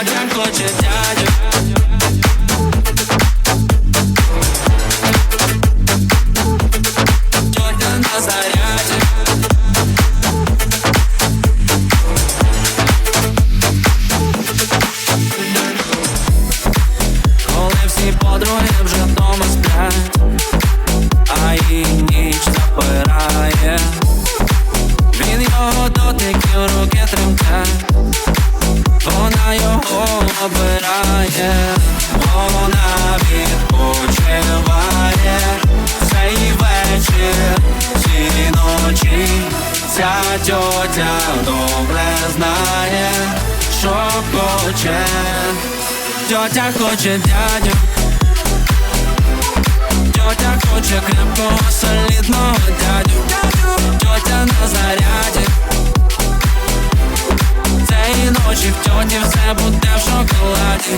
Тетя хоче дядю Тетя на заряді Коли всі подруги вже вдома сплять А її ніч запирає Він його дотиків руки тремтять Вона його обирає Вона відпочиває. Цей вечір, ці ночі Ця тьотя добре знає, що хоче. Тьотя хоче дядю В тьоті все буде в шоколаді?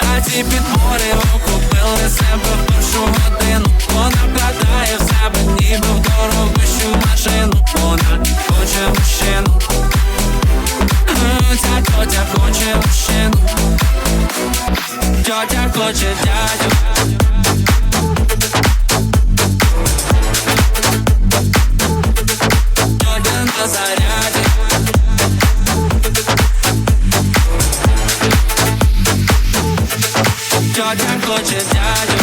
А ці підбори окупили себе в першу годину. Вона вкладає в себе ніби в дорогущу машину. Вона хоче мужчину. Ця тьотя хоче мужчину. Тьотя хоче дядю chodzi, kocie dziadzio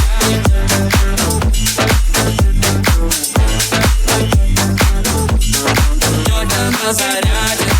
Jodzia na zaradzie